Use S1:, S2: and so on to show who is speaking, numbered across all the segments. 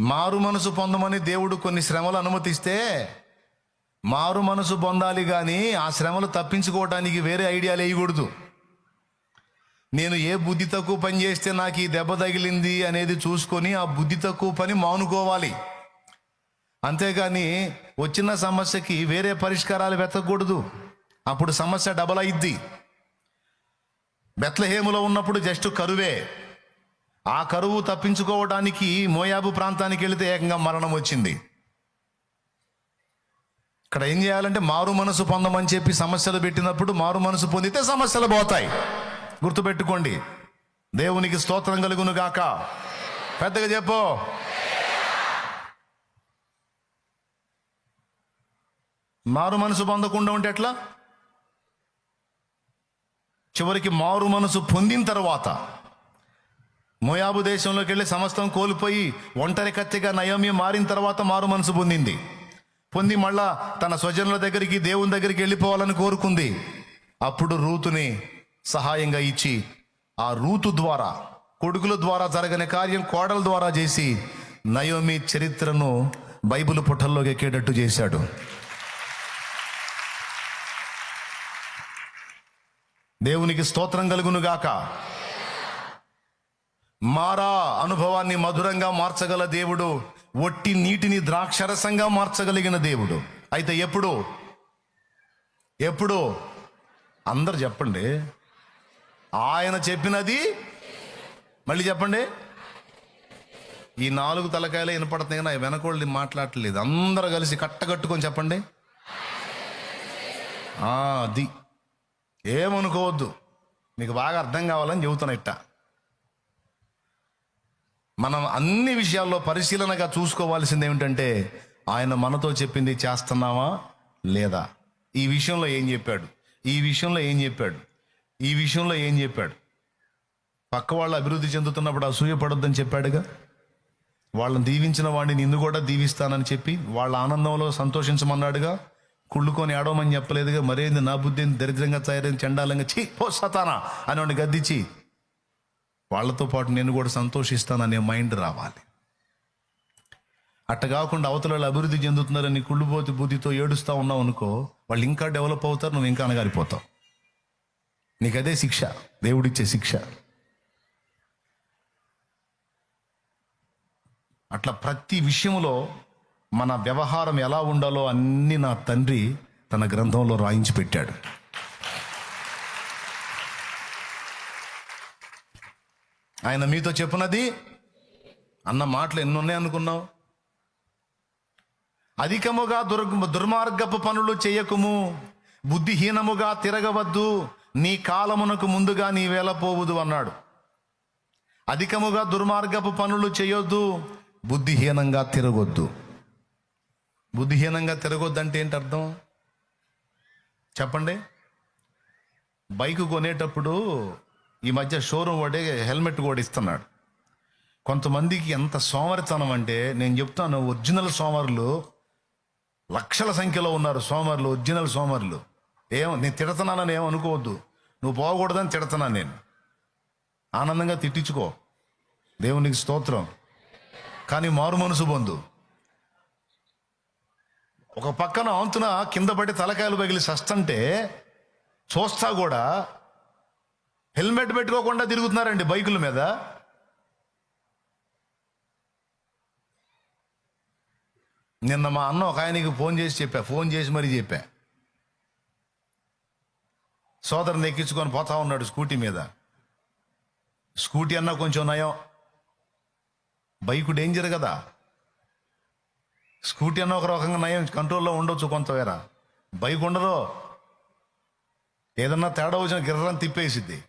S1: మారు మనసు పొందమని దేవుడు కొన్ని శ్రమలు అనుమతిస్తే మారు మనసు పొందాలి కానీ ఆ శ్రమలు తప్పించుకోవడానికి వేరే ఐడియాలు వేయకూడదు నేను ఏ బుద్ధి తక్కువ పని చేస్తే నాకు ఈ దెబ్బ తగిలింది అనేది చూసుకొని ఆ బుద్ధి తక్కువ పని మానుకోవాలి. అంతేగాని వచ్చిన సమస్యకి వేరే పరిష్కారాలు వెతకూడదు అప్పుడు సమస్య డబల్ అయిద్ది. బెత్లహేములో ఉన్నప్పుడు జస్ట్ కరువే. ఆ కరువు తప్పించుకోవడానికి మోయాబు ప్రాంతానికి వెళితే ఏకంగా మరణం వచ్చింది. ఇక్కడ ఏం చేయాలంటే మారు మనసు పొందమని చెప్పి సమస్యలు పెట్టినప్పుడు మారు మనసు పొందితే సమస్యలు పోతాయి. గుర్తుపెట్టుకోండి. దేవునికి స్తోత్రం కలుగును గాక. పెద్దగా చెప్పు. మారు మనసు పొందకుండా ఉంటే ఎట్లా? చివరికి మారు మనసు పొందిన తర్వాత మోయాబు దేశంలోకి వెళ్ళి సమస్తం కోల్పోయి ఒంటరి కత్తిగా నయోమి మారిన తర్వాత మారు మనసు పొందింది. పొంది మళ్ళా తన స్వజనుల దగ్గరికి దేవుని దగ్గరికి వెళ్ళిపోవాలని కోరుకుంది. అప్పుడు రూతుని సహాయంగా ఇచ్చి ఆ రూతు ద్వారా కొడుకుల ద్వారా జరగని కార్యం కోడల ద్వారా చేసి నయోమి చరిత్రను బైబిల్ పుటల్లోకి ఎక్కేటట్టు చేశాడు. దేవునికి స్తోత్రం కలుగును గాక మారా అనుభవాన్ని మధురంగా మార్చగల దేవుడు ఒట్టి నీటిని ద్రాక్షరసంగా మార్చగలిగిన దేవుడు. అయితే ఎప్పుడు? ఎప్పుడు? అందరు చెప్పండి. ఆయన చెప్పినది? మళ్ళీ చెప్పండి. ఈ నాలుగు తలకాయలు వినపడుతున్నాయి కానీ వెనకోళ్ళు మాట్లాడలేదు అందరూ కలిసి కట్టగట్టుకొని చెప్పండి. అది. ఏమనుకోవద్దు. మీకు బాగా అర్థం కావాలని చెబుతున్నా ఇట్టా. మనం అన్ని విషయాల్లో పరిశీలనగా చూసుకోవాల్సింది ఏమిటంటే ఆయన మనతో చెప్పింది చేస్తున్నావా లేదా? ఈ విషయంలో ఏం చెప్పాడు? ఈ విషయంలో ఏం చెప్పాడు? ఈ విషయంలో ఏం చెప్పాడు? పక్క వాళ్ళు అభివృద్ధి చెందుతున్నప్పుడు అసూయపడొద్దని చెప్పాడుగా? వాళ్ళని దీవించిన వాడిని నిన్ను కూడా దీవిస్తానని చెప్పి వాళ్ళ ఆనందంలో సంతోషించమన్నాడుగా? కుళ్ళుకొని ఆడవమని చెప్పలేదుగా? మరేంది నా బుద్ధిని దరిద్రంగా తయారైంది చండాలంగా? చీ పో సతానా! అని వాడిని గద్దించి వాళ్ళతో పాటు నేను కూడా సంతోషిస్తాననే మైండ్ రావాలి. అట్ట కాకుండా అవతల వాళ్ళు అభివృద్ధి చెందుతున్నారని కుళ్ళుపోతి బుద్ధితో ఏడుస్తా ఉన్నావు అనుకో వాళ్ళు ఇంకా డెవలప్ అవుతారు నువ్వు ఇంకా అనగారిపోతావు నీకు అదే శిక్ష దేవుడిచ్చే శిక్ష. అట్లా ప్రతి విషయంలో మన వ్యవహారం ఎలా ఉండాలో అన్ని నా తండ్రి తన గ్రంథంలో రాయించి పెట్టాడు. ఆయన మీతో చెప్పినది అన్న మాటలు ఎన్నున్నాయి అనుకున్నావు? అధికముగా దుర్ దుర్మార్గపు పనులు చేయకుము. బుద్ధిహీనముగా తిరగవద్దు. నీ కాలమునకు ముందుగా నీ వేలపోవుదు అన్నాడు. అధికముగా దుర్మార్గపు పనులు చేయొద్దు. బుద్ధిహీనంగా తిరగొద్దు. బుద్ధిహీనంగా తిరగొద్దు అంటే ఏంటి అర్థం? చెప్పండి. బైక్ కొనేటప్పుడు ఈ మధ్య షోరూమ్ వాడే హెల్మెట్ కూడా ఇస్తున్నాడు. కొంతమందికి ఎంత సోమరితనం అంటే నేను చెప్తాను ఒరిజినల్ సోమరులు లక్షల సంఖ్యలో ఉన్నారు సోమరులు ఒరిజినల్ సోమరులు. ఏం నేను తిడతానని ఏమనుకోవద్దు అనుకోవద్దు. నువ్వు పోకూడదని తిడుతున్నాను నేను. ఆనందంగా తిట్టించుకో. దేవునికి స్తోత్రం. కానీ మారు మనసు బంధు ఒక పక్కన అంతున కింద పడి తలకాయలు పగిలి సస్తంటే చూస్తా కూడా హెల్మెట్ పెట్టుకోకుండా తిరుగుతున్నారండి బైకుల మీద. నిన్న మా అన్న ఒక ఆయనకి ఫోన్ చేసి చెప్పా ఫోన్ చేసి మరీ చెప్పా. సోదరుని ఎక్కించుకొని పోతా ఉన్నాడు స్కూటీ మీద. స్కూటీ అన్నా కొంచెం నయం. బైకు డేంజర్ కదా. స్కూటీ అన్న ఒక రకంగా నయం కంట్రోల్లో ఉండొచ్చు కొంతవేర బైక్ ఉండదు. ఏదన్నా తేడా వచ్చిన గిర్రం తిప్పేసిద్ది.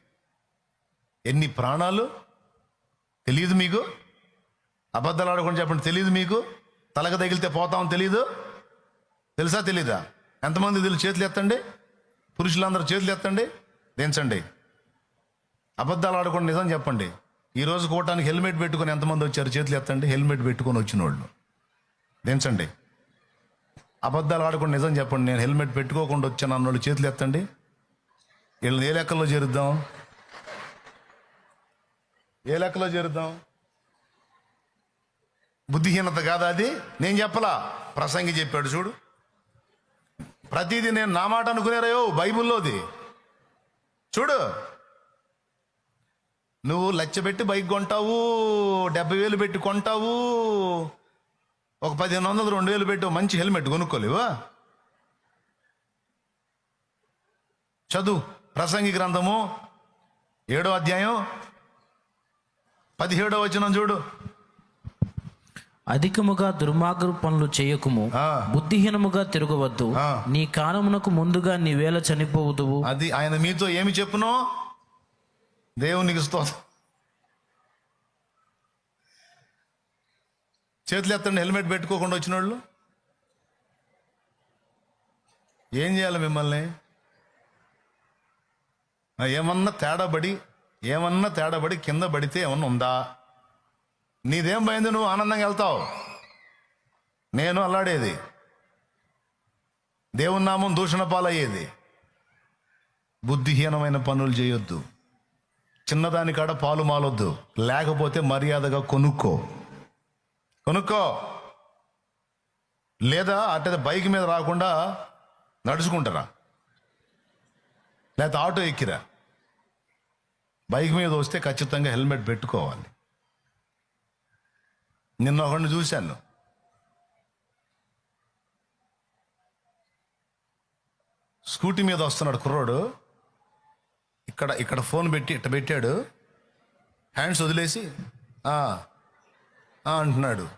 S1: ఎన్ని ప్రాణాలు? తెలియదు మీకు? అబద్ధాలు ఆడకుండా చెప్పండి తెలియదు మీకు? తలక తగిలితే పోతామని తెలియదు తెలుసా తెలీదా? ఎంతమంది తెలుసు చేతులు ఎత్తండి? పురుషులందరూ చేతులు ఎత్తండి? దించండి. అబద్ధాలు ఆడకుండా నిజం చెప్పండి. ఈ రోజు కోటానికి హెల్మెట్ పెట్టుకొని ఎంతమంది వచ్చారు? చేతులు ఎత్తండి హెల్మెట్ పెట్టుకొని వచ్చిన వాళ్ళు. దించండి. అబద్ధాలు ఆడకుండా నిజం చెప్పండి. నేను హెల్మెట్ పెట్టుకోకుండా వచ్చాను అన్నోళ్ళు చేతులు ఎత్తండి. వీళ్ళని ఏ లెక్కల్లో చేరుద్దాం? ఏ లెక్కలో చేరుద్దాం? బుద్ధిహీనత కాదా అది? నేను చెప్పలా. ప్రసంగి చెప్పాడు చూడు. ప్రతిదీ నేను నా మాట అనుకునేరయో బైబిల్లోది. చూడు. నువ్వు లచ్చ పెట్టి బైక్ కొంటావు డెబ్బై వేలు పెట్టి కొంటావు ఒక పదిహేను వందలు రెండు వేలు పెట్టి మంచి హెల్మెట్ కొనుక్కోలేవా. చదువు. ప్రసంగి గ్రంథము ఏడో అధ్యాయం పదిహేడో వచనం చూడు.
S2: అధికముగా దుర్మార్గ పనులు చేయకుము. బుద్ధిహీనముగా తిరగవద్దు. నీ కాలమునకు ముందుగా నీవేళ చనిపోవుదువు.
S1: అది ఆయన మీతో ఏమి చెప్పునో దేవునికి స్తోత్రం. చేతులు ఎత్తండి హెల్మెట్ పెట్టుకోకుండా వచ్చిన వాళ్ళు ఏం చేయాలి మిమ్మల్ని? ఏమన్నా తేడాబడి ఏమన్నా తేడాబడి కింద పడితే ఏమన్నా ఉందా? నీదేం పోయింది నువ్వు? ఆనందంగా వెళ్తావు. నేను అల్లాడేది. దేవుని నామం దూషణ పాలయ్యేది. బుద్ధిహీనమైన పనులు చేయొద్దు. చిన్నదాని కాడ పాలు మాలొద్దు. లేకపోతే మర్యాదగా కొనుక్కో. కొనుక్కో. లేదా అట్ట బైక్ మీద రాకుండా నడుచుకుంటారా? లేకపోతే ఆటో ఎక్కిరా? బైక్ మీద వస్తే ఖచ్చితంగా హెల్మెట్ పెట్టుకోవాలి. నిన్న ఒకడిని చూశాను. స్కూటీ మీద వస్తున్నాడు కుర్రోడు. ఇక్కడ ఇక్కడ ఫోన్ పెట్టి ఇట్ట పెట్టాడు. హ్యాండ్స్ వదిలేసి అంటున్నాడు.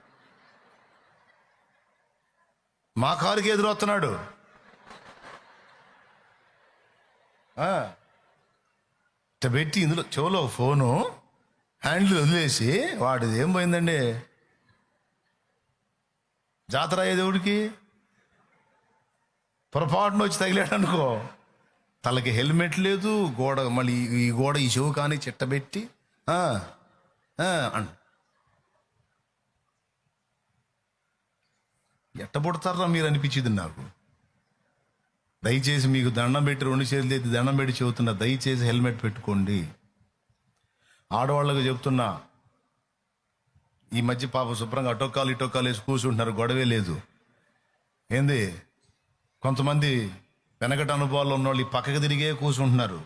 S1: మా కారుకి ఎదురొస్తున్నాడు. పెట్టి ఇందులో చెవులో ఫోను హ్యాండిల్ వదిలేసి వాడిది ఏం పోయిందండి? జాతర అయ్యే దేవుడికి? పొరపాటున వచ్చి తగిలాడు అనుకో. తలకి హెల్మెట్ లేదు గోడ మళ్ళీ ఈ- గోడ ఈ చెవు కానీ చిట్టబెట్టి ఆ, ఆ, ఎట్ట పుడతారా మీరు అనిపించింది నాకు? దయచేసి మీకు దండం పెట్టి రెండు చేతులు ఎత్తి దండం పెట్టి చెబుతున్నా దయచేసి హెల్మెట్ పెట్టుకోండి. ఆడవాళ్ళకు చెప్తున్నా ఈ మధ్య పాప శుభ్రంగా అటొక్కాలు ఇటొక్కాలు వేసి కూర్చుంటున్నారు గొడవే లేదు. ఏంది? కొంతమంది వెనకటి అనుభవాల్లో ఉన్న వాళ్ళు ఈ పక్కకి తిరిగే కూర్చుంటున్నారు.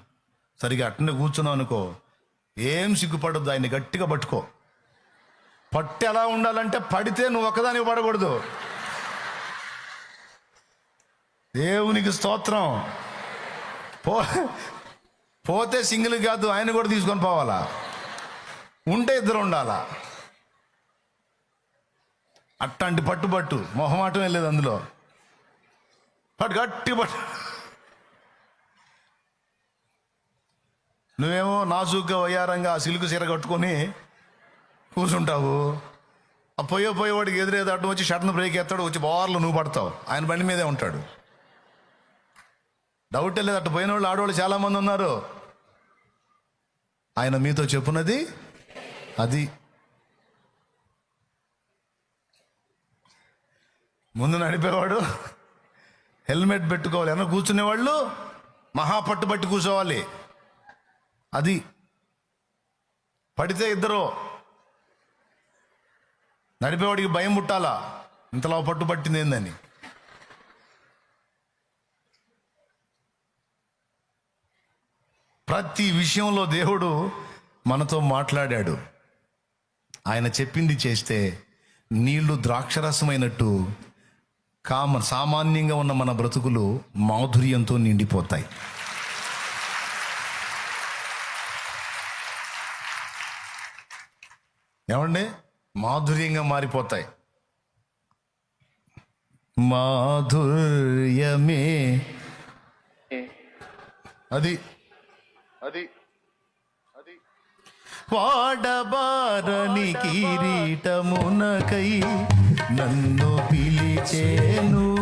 S1: సరిగా అట్టనే కూర్చున్నావు అనుకో ఏం సిగ్గుపడద్దు ఆయన్ని గట్టిగా పట్టుకో. పట్టు ఎలా ఉండాలంటే పడితే నువ్వు ఒకదానికి పడకూడదు. దేవునికి స్తోత్రం. పో పోతే సింగిల్ కాదు ఆయన కూడా తీసుకొని పోవాలా? ఉంటే ఇద్దరు ఉండాలా? అట్లాంటి పట్టుబట్టు మొహమాటం లేదు అందులో. పట్టు గట్టి పట్టు. నువ్వేమో నాజుగ్గా వయ్యారంగా ఆ సిలుకు చీర కట్టుకొని కూర్చుంటావు. ఆ పోయే పోయేవాడికి ఎదురేది అడ్డం వచ్చి షటన్ బ్రేక్ ఎత్తాడు వచ్చి బార్లు నువ్వు పడతావు. ఆయన బండి మీదే ఉంటాడు. డౌట్ లేదు అటు పోయిన వాళ్ళు ఆడవాళ్ళు చాలా మంది ఉన్నారు. ఆయన మీతో చెప్పున్నది అది. ముందు నడిపేవాడు హెల్మెట్ పెట్టుకోవాలి. వెనక కూర్చునేవాళ్ళు మహా పట్టు పట్టి కూర్చోవాలి. అది. పడితే ఇద్దరు. నడిపేవాడికి భయం పుట్టాలా? ఇంతలా పట్టు పట్టింది ఏందని? ప్రతి విషయంలో దేవుడు మనతో మాట్లాడాడు. ఆయన చెప్పింది చేస్తే నీళ్ళు ద్రాక్షరసమైనట్టు కామ సామాన్యంగా ఉన్న మన బ్రతుకులు మాధుర్యంతో నిండిపోతాయి. ఏమండి? మాధుర్యంగా మారిపోతాయి. మాధుర్యమే. అది అది అది. వాడబారని కిరీటమునకై నన్ను పిలిచేను.